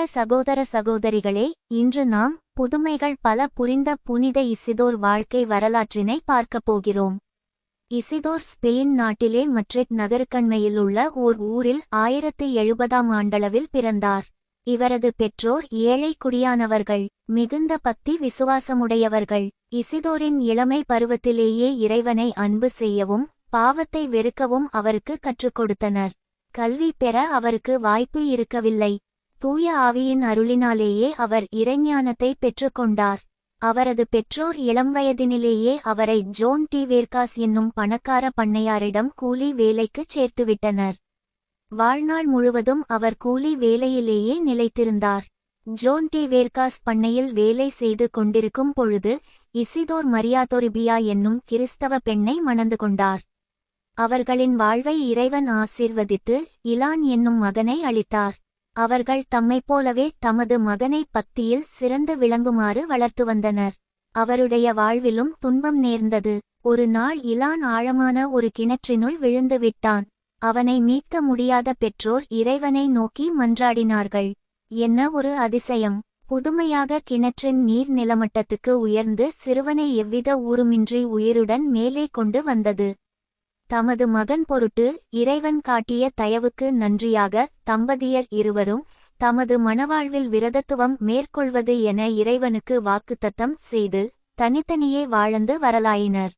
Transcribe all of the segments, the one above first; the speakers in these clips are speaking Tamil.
அன்புள்ள சகோதர சகோதரிகளே இன்று நாம் புதுமைகள் பல புரிந்த புனித இசிதோர் வாழ்க்கை வரலாற்றினை பார்க்கப் போகிறோம். இசிதோர் ஸ்பெயின் நாட்டிலே மட்ரிட் நகருக்கண்மையில் உள்ள ஓர் ஊரில் ஆயிரத்தி எழுபதாம் ஆண்டளவில் பிறந்தார். இவரது பெற்றோர் ஏழை குடியானவர்கள் மிகுந்த பக்தி விசுவாசமுடையவர்கள். இசிதோரின் இளமை பருவத்திலேயே இறைவனை அன்பு செய்யவும் பாவத்தை வெறுக்கவும் அவருக்கு கற்றுக் கொடுத்தனர். கல்வி பெற அவருக்கு வாய்ப்பு இருக்கவில்லை. தூய ஆவியின் அருளினாலேயே அவர் இறைஞானத்தை பெற்றுக்கொண்டார். அவரது பெற்றோர் இளம் வயதினிலேயே அவரை ஜோன் டி. வேர்காஸ் என்னும் பணக்கார பண்ணையாரிடம் கூலி வேலைக்குச் சேர்த்துவிட்டனர். வாழ்நாள் முழுவதும் அவர் கூலி வேலையிலேயே நிலைத்திருந்தார். Zone D. வேர்காஸ் பண்ணையில் வேலை செய்து கொண்டிருக்கும் பொழுது இசிதோர் மரியாதொரிபியா என்னும் கிறிஸ்தவ பெண்ணை மணந்து கொண்டார். அவர்களின் வாழ்வை இறைவன் ஆசீர்வதித்து இலான் என்னும் மகனை அளித்தார். அவர்கள் தம்மைப் போலவே தமது மகனை பக்தியில் சிறந்து விளங்குமாறு வளர்த்து வந்தனர். அவருடைய வாழ்விலும் துன்பம் நேர்ந்தது. ஒரு நாள் இலான் ஆழமான ஒரு கிணற்றினுள் விழுந்து விட்டான். அவனை மீட்க முடியாத பெற்றோர் இறைவனை நோக்கி மன்றாடினார்கள். என்ன ஒரு அதிசயம். புதுமையாக கிணற்றின் நீர் நிலமட்டத்துக்கு உயர்ந்து சிறுவனை எவ்வித ஊருமின்றி உயிருடன் மேலே கொண்டு வந்தது. தமது மகன் பொருட்டு இறைவன் காட்டிய தயவுக்கு நன்றியாக தம்பதியர் இருவரும் தமது மணவாழ்வில் விரதத்துவம் மேற்கொள்வது என இறைவனுக்கு வாக்குத்தத்தம் செய்து தனித்தனியே வாழ்ந்து வரலாயினர்.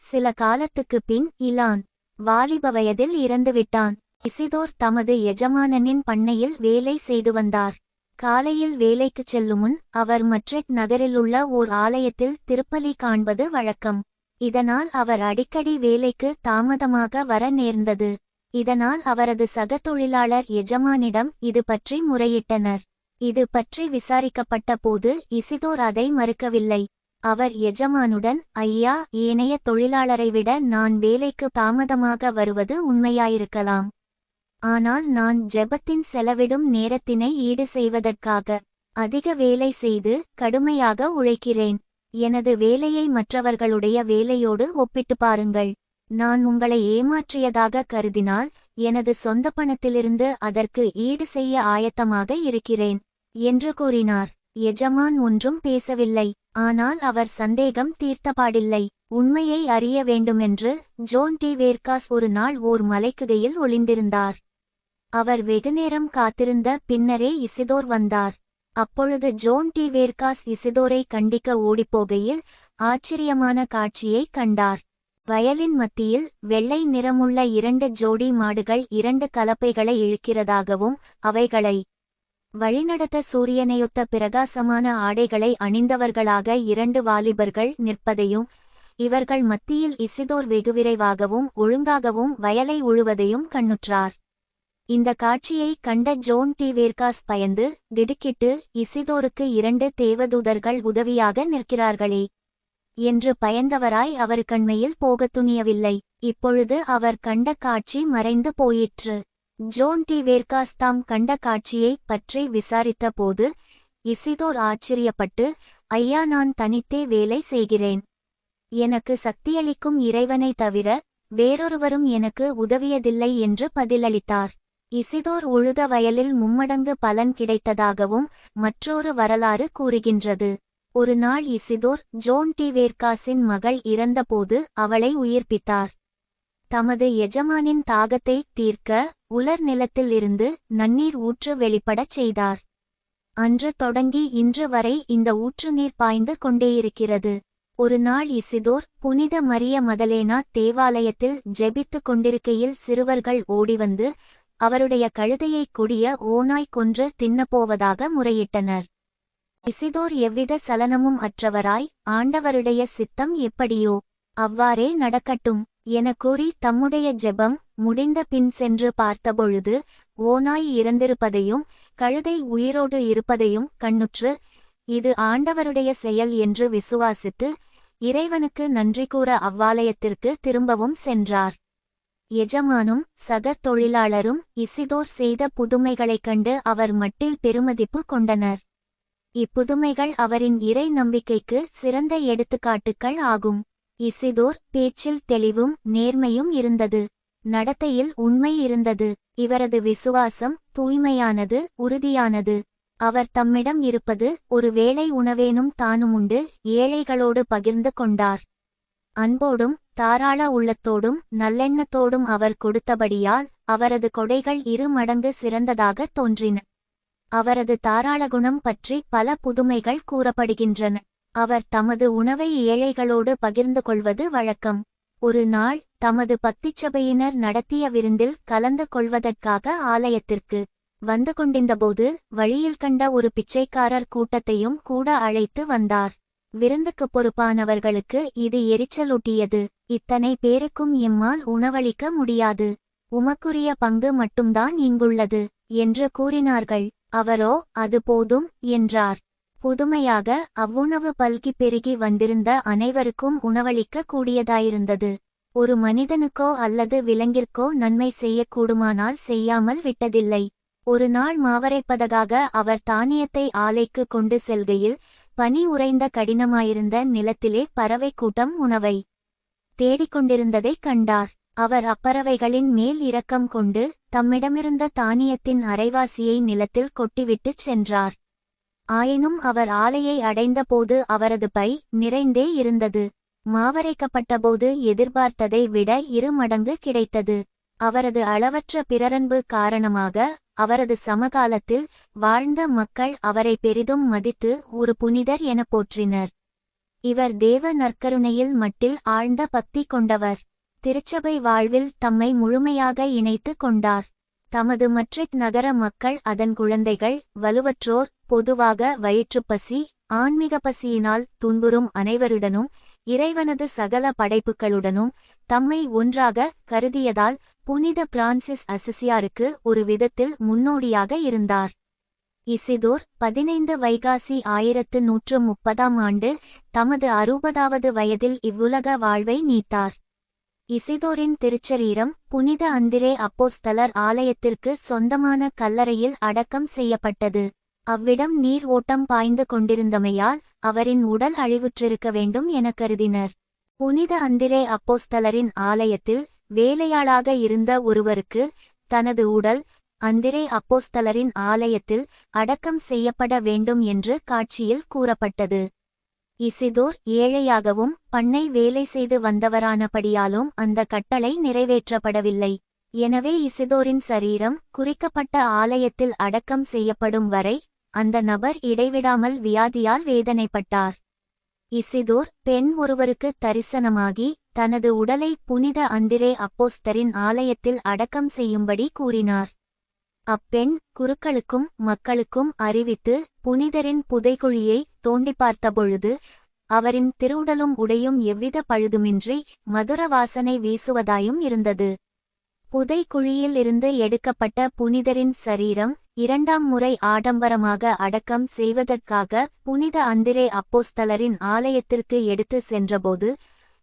சில காலத்துக்குப் பின் இலான் வாலிப வயதில் இறந்துவிட்டான். இசிதோர் தமது எஜமானனின் பண்ணையில் வேலை செய்து வந்தார். காலையில் வேலைக்குச் செல்லுமுன் அவர் மட்ரிட் நகரிலுள்ள ஓர் ஆலயத்தில் திருப்பலி காண்பது வழக்கம். இதனால் அவர் அடிக்கடி வேலைக்கு தாமதமாக வர நேர்ந்தது. இதனால் அவரது சக தொழிலாளர் எஜமானிடம் இது பற்றி முறையிட்டனர். இது பற்றி விசாரிக்கப்பட்ட போது இசிதோர் அதை மறுக்கவில்லை. அவர் எஜமானுடன் ஐயா ஏனைய தொழிலாளரை விட நான் வேலைக்கு தாமதமாக வருவது உண்மையாயிருக்கலாம். ஆனால் நான் ஜெபத்தின் செலவிடும் நேரத்தினை ஈடு செய்வதற்காக அதிக வேலை செய்து கடுமையாக உழைக்கிறேன். எனது வேலையை மற்றவர்களுடைய வேலையோடு ஒப்பிட்டு பாருங்கள். நான் உங்களை ஏமாற்றியதாக கருதினால் எனது சொந்த பணத்திலிருந்து அதற்கு ஈடு செய்ய ஆயத்தமாக இருக்கிறேன் என்று கூறினார். எஜமான் ஒன்றும் பேசவில்லை ஆனால் அவர் சந்தேகம் தீர்த்தபாடில்லை. உண்மையை அறிய வேண்டுமென்று ஜோன் டி. வேர்காஸ் ஒரு நாள் ஓர் மலைக்குகையில் ஒளிந்திருந்தார். அவர் வெகுநேரம் காத்திருந்த பின்னரே இசிதோர் வந்தார். அப்பொழுது ஜோன் டி. வேர்காஸ் இசிதோரை கண்டிக்க ஓடிப்போகையில் ஆச்சரியமான காட்சியை கண்டார். வயலின் மத்தியில் வெள்ளை நிறமுள்ள இரண்டு ஜோடி மாடுகள் இரண்டு கலப்பைகளை இழுக்கிறதாகவும் அவைகளை வழிநடத்த சூரியனையொத்த பிரகாசமான ஆடைகளை அணிந்தவர்களாக இரண்டு வாலிபர்கள் நிற்பதையும் இவர்கள் மத்தியில் இசிதோர் வெகுவிரைவாகவும் ஒழுங்காகவும் வயலை உழுவதையும் கண்ணுற்றார். இந்த காட்சியை கண்ட ஜோன் டி. வேர்காஸ் பயந்து திடுக்கிட்டு இசிதோருக்கு இரண்டு தேவதூதர்கள் உதவியாக நிற்கிறார்களே. என்று பயந்தவராய் அவர் கண்மையில் போகத் துணியவில்லை. இப்பொழுது அவர் கண்ட காட்சி மறைந்து போயிற்று. Zone D. வேர்காஸ் தாம் கண்ட காட்சியை பற்றி விசாரித்த போது இசிதோர் ஆச்சரியப்பட்டு ஐயா நான் தனித்தே வேலை செய்கிறேன். எனக்கு சக்தியளிக்கும் இறைவனை தவிர வேறொருவரும் எனக்கு உதவியதில்லை என்று பதிலளித்தார். இசிதோர் உழுத வயலில் மும்மடங்கு பலன் கிடைத்ததாகவும் மற்றொரு வரலாறு கூறுகின்றது. ஒரு நாள் இசிதோர் ஜோன் டிவேர்காஸின் மகள் இறந்தபோது அவளை உயிர்ப்பித்தார். தமது எஜமானின் தாகத்தை தீர்க்க உலர் நிலத்தில் இருந்து நன்னீர் ஊற்று வெளிப்படச் செய்தார். அன்று தொடங்கி இன்று வரை இந்த ஊற்று நீர் பாய்ந்து கொண்டேயிருக்கிறது. ஒரு நாள் இசிதோர் புனித மரிய மதலேனா தேவாலயத்தில் ஜெபித்துக் கொண்டிருக்கையில் சிறுவர்கள் ஓடிவந்து அவருடைய கழுதையை கொடிய ஓநாய் கொன்று தின்னப்போவதாக முறையிட்டனர். இசிதோர் எவ்வித சலனமும் அற்றவராய் ஆண்டவருடைய சித்தம் எப்படியோ அவ்வாறே நடக்கட்டும் என கூறி தம்முடைய ஜெபம் முடிந்த பின் சென்று பார்த்தபொழுது ஓநாய் இறந்திருப்பதையும் கழுதை உயிரோடு இருப்பதையும் கண்ணுற்று இது ஆண்டவருடைய செயல் என்று விசுவாசித்து இறைவனுக்கு நன்றி கூற அவ்வாலயத்திற்கு திரும்பவும் சென்றார். எஜமானும் சக தொழிலாளரும் இசிதோர் செய்த புதுமைகளைக் கண்டு அவர் மட்டில் பெருமதிப்பு கொண்டனர். இப்புதுமைகள் அவரின் இறை நம்பிக்கைக்கு சிறந்த எடுத்துக்காட்டுக்கள் ஆகும். இசிதோர் பேச்சில் தெளிவும் நேர்மையும் இருந்தது. நடத்தையில் உண்மை இருந்தது. இவரது விசுவாசம் தூய்மையானது உறுதியானது. அவர் தம்மிடம் இருப்பது ஒரு வேளை உணவேனும் தானும் உண்டு ஏழைகளோடு பகிர்ந்து கொண்டார். அன்போடும் தாராள உள்ளத்தோடும் நல்லெண்ணத்தோடும் அவர் கொடுத்தபடியால் அவரது கொடைகள் இரு மடங்கு சிறந்ததாக தோன்றின. அவரது தாராள குணம் பற்றி பல புதுமைகள் கூறப்படுகின்றன. அவர் தமது உணவை ஏழைகளோடு பகிர்ந்து கொள்வது வழக்கம். ஒரு நாள் தமது பக்திச்சபையினர் நடத்திய விருந்தில் கலந்து கொள்வதற்காக ஆலயத்திற்கு வந்து கொண்டிருந்தபோது வழியில் கண்ட ஒரு பிச்சைக்காரர் கூட்டத்தையும் கூட அழைத்து வந்தார். விருந்துக்கு பொறுப்பானவர்களுக்கு இது எரிச்சலூட்டியது. இத்தனை பேருக்கும் எம்மால் உணவளிக்க முடியாது. உமக்குரிய பங்கு மட்டும்தான் இங்குள்ளது என்று கூறினார்கள். அவரோ அது போதும் என்றார். புதுமையாக அவ்வுணவு பல்கி பெருகி வந்திருந்த அனைவருக்கும் உணவளிக்க கூடியதாயிருந்தது. ஒரு மனிதனுக்கோ அல்லது விலங்கிற்கோ நன்மை செய்யக்கூடுமானால் செய்யாமல் விட்டதில்லை. ஒரு நாள் மாவரைப்பதகாக அவர் தானியத்தை ஆலைக்கு கொண்டு செல்கையில் பனி உறைந்த கடினமாயிருந்த நிலத்திலே பறவை கூட்டம் உணவை தேடிக்கொண்டிருந்ததைக் கண்டார். அவர் அப்பறவைகளின் மேல் இரக்கம் கொண்டு தம்மிடமிருந்த தானியத்தின் அரைவாசியை நிலத்தில் கொட்டிவிட்டுச் சென்றார். ஆயினும் அவர் ஆலையை அடைந்தபோது அவரது பை நிறைந்தே இருந்தது. மாவரைக்கப்பட்டபோது எதிர்பார்த்ததை விட இரு மடங்கு கிடைத்தது. அவரது அளவற்ற பிறரன்பு காரணமாக அவரது சமகாலத்தில் வாழ்ந்த மக்கள் அவரை பெரிதும் மதித்து ஒரு புனிதர் என போற்றினர். இவர் தேவ நற்கருணையில் மட்டில் ஆழ்ந்த பக்தி கொண்டவர். திருச்சபை வாழ்வில் தம்மை முழுமையாக இணைத்து கொண்டார். தமது மட்ரிட் நகர மக்கள் அதன் குழந்தைகள் வலுவற்றோர் பொதுவாக வயிற்றுப்பசி ஆன்மீக பசியினால் துன்புறும் அனைவருடனும் இறைவனது சகல படைப்புகளுடனும் தம்மை ஒன்றாக கருதியதால் புனித பிரான்சிஸ் அசிசியாருக்கு ஒரு விதத்தில் முன்னோடியாக இருந்தார். இசிதோர் பதினைந்து வைகாசி ஆயிரத்து நூற்று முப்பதாம் ஆண்டு தமது அறுபதாவது வயதில் இவ்வுலக வாழ்வை நீத்தார். இசிதோரின் திருச்சரீரம் புனித அந்திரே அப்போஸ்தலர் ஆலயத்திற்கு சொந்தமான கல்லறையில் அடக்கம் செய்யப்பட்டது. அவ்விடம் நீர் ஓட்டம் பாய்ந்து கொண்டிருந்தமையால் அவரின் உடல் அழிவுற்றிருக்க வேண்டும் என கருதினர். புனித அந்திரே அப்போஸ்தலரின் ஆலயத்தில் வேலையாளாக இருந்த ஒருவருக்கு தனது உடல் அந்திரே அப்போஸ்தலரின் ஆலயத்தில் அடக்கம் செய்யப்பட வேண்டும் என்று காட்சியில் கூறப்பட்டது. இசிதோர் ஏழையாகவும் பண்ணை வேலை செய்து வந்தவரானபடியாலும் அந்த கட்டளை நிறைவேற்றப்படவில்லை. எனவே இசிதோரின் சரீரம் குறிக்கப்பட்ட ஆலயத்தில் அடக்கம் செய்யப்படும் வரை அந்த நபர் இடைவிடாமல் வியாதியால் வேதனைப்பட்டார். இசிதோர் பெண் ஒருவருக்கு தரிசனமாகி தனது உடலை புனித அந்திரே அப்போஸ்தரின் ஆலயத்தில் அடக்கம் செய்யும்படி கூறினார். அப்பெண் குருக்களுக்கும் மக்களுக்கும் அறிவித்து புனிதரின் புதைகுழியை தோண்டி பார்த்தபொழுது அவரின் திருவுடலும் உடையும் எவ்வித பழுதுமின்றி மதுர வாசனை வீசுவதாயும் இருந்தது. புதைக்குழியில் இருந்து எடுக்கப்பட்ட புனிதரின் சரீரம் இரண்டாம் முறை ஆடம்பரமாக அடக்கம் செய்வதற்காக புனித அந்திரே அப்போஸ்தலரின் ஆலயத்திற்கு எடுத்து சென்றபோது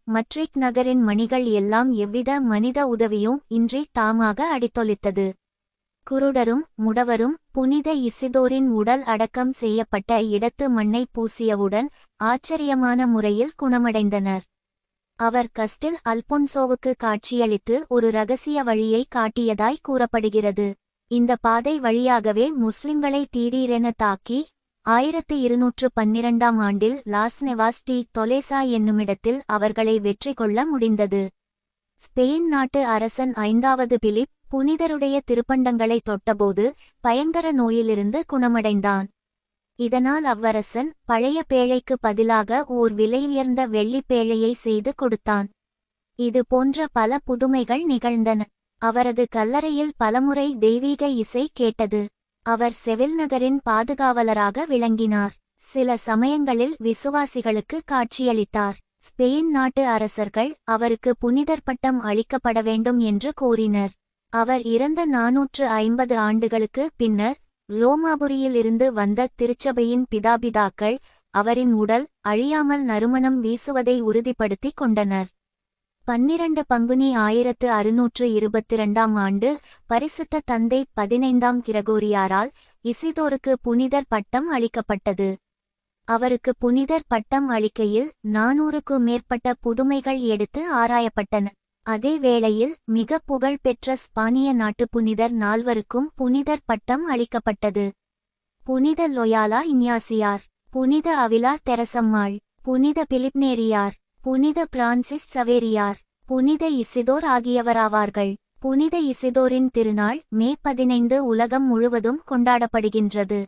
மட்ரிக் நகரின் மணிகள் எல்லாம் எவ்வித மனித உதவியும் இன்றி தாமாக அடித்தொலித்தது. குருடரும் முடவரும் புனித இசிதோரின் உடல் அடக்கம் செய்யப்பட்ட இடத்து மண்ணை பூசியவுடன் ஆச்சரியமான முறையில் குணமடைந்தனர். அவர் கஸ்டில் அல்பொன்சோவுக்கு காட்சியளித்து ஒரு ரகசிய வழியை காட்டியதாய் கூறப்படுகிறது. இந்த பாதை வழியாகவே முஸ்லிம்களை திடீரென தாக்கி ஆயிரத்து இருநூற்று பன்னிரண்டாம் ஆண்டில் லாஸ் நெவாஸ் டி தொலேசா என்னுமிடத்தில் அவர்களை வெற்றி கொள்ள முடிந்தது. ஸ்பெயின் நாட்டு அரசன் ஐந்தாவது பிலிப் புனிதருடைய திருப்பண்டங்களை தொட்டபோது பயங்கர நோயிலிருந்து குணமடைந்தான். இதனால் அவ்வரசன் பழைய பேழைக்கு பதிலாக ஓர் விலையுயர்ந்த வெள்ளிப் பேழையை செய்து கொடுத்தான். இது போன்ற பல புதுமைகள் நிகழ்ந்தன. அவரது கல்லறையில் பலமுறை தெய்வீக இசை கேட்டது. அவர் செவில் நகரின் பாதுகாவலராக விளங்கினார். சில சமயங்களில் விசுவாசிகளுக்கு காட்சியளித்தார். ஸ்பெயின் நாட்டு அரசர்கள் அவருக்கு புனிதர் பட்டம் அளிக்கப்பட வேண்டும் என்று கோரினர். அவர் இறந்த நாநூற்று ஐம்பது ஆண்டுகளுக்கு பின்னர் ரோமாபுரியிலிருந்து வந்த திருச்சபையின் பிதாபிதாக்கள் அவரின் உடல் அழியாமல் நறுமணம் வீசுவதை உறுதிப்படுத்திக் கொண்டனர். பன்னிரண்டு பங்குனி ஆயிரத்து அறுநூற்று இருபத்திரண்டாம் ஆண்டு பரிசுத்த தந்தை பதினைந்தாம் கிரகோரியாரால் இசிதோருக்கு புனிதர் பட்டம் அளிக்கப்பட்டது. அவருக்கு புனிதர் பட்டம் அளிக்கையில் நானூறுக்கு மேற்பட்ட புதுமைகள் எடுத்து ஆராயப்பட்டன. அதே வேளையில் மிக புகழ்பெற்ற ஸ்பானிய நாட்டு புனிதர் நால்வருக்கும் புனிதர் பட்டம் அளிக்கப்பட்டது. புனித லொயாலா இன்யாசியார் புனித அவிலா தெரசம்மாள் புனித பிலிப்னேரியார் புனித பிரான்சிஸ் சவேரியார் புனித இசிதோர் ஆகியவராவார்கள். புனித இசிதோரின் திருநாள் மே பதினைந்து உலகம் முழுவதும் கொண்டாடப்படுகின்றது.